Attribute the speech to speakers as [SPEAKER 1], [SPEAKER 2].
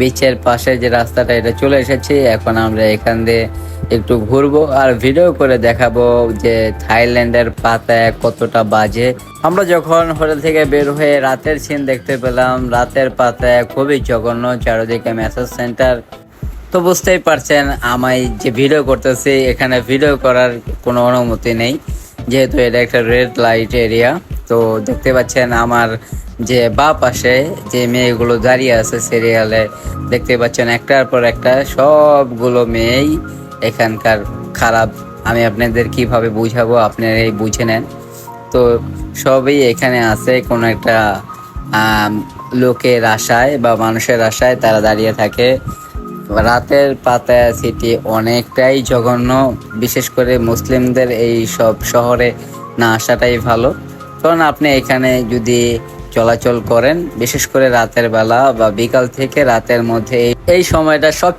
[SPEAKER 1] বিচের পাশে যে রাস্তাটা, এটা চলে এসেছি। এখন আমরা এখান দিয়ে একটু ঘুরবো আর ভিডিও করে দেখাবো যে থাইল্যান্ডের পাতায় কতটা বাজে। আমরা যখন হোটেল থেকে বের হয়ে রাতের সিন দেখতে পেলাম, রাতের পাতায় খুবই জঘন্য চারিদিকে ম্যাসাজ সেন্টার তো বুঝতেই পারছেন আমায় যে ভিডিও করতেছি, এখানে ভিডিও করার কোনো অনুমতি নেই। যেহেতু এটা একটা রেড লাইট এরিয়া তো দেখতে পাচ্ছেন আমার যে বা পাশে যে মেয়েগুলো দাঁড়িয়ে আছে সিরিয়ালে দেখতে পাচ্ছেন একটার পর একটা সবগুলো মেয়েই এখানকার খারাপ। আমি আপনাদের কীভাবে বুঝাবো? আপনারাই বুঝে নেন। তো সবই এখানে আছে, কোনো একটা লোকের আশায় বা মানুষের আশায় তারা দাঁড়িয়ে থাকে। রাতের পাতায়া সিটি অনেকটাই জঘন্য, বিশেষ করে মুসলিমদের এই সব শহরে না আসাটাই ভালো। কারণ আপনি এখানে যদি চলাচল করেন, বিশেষ করে রাতের বেলা বা বিকাল থেকে রাতের মধ্যে এই- সময়টা সব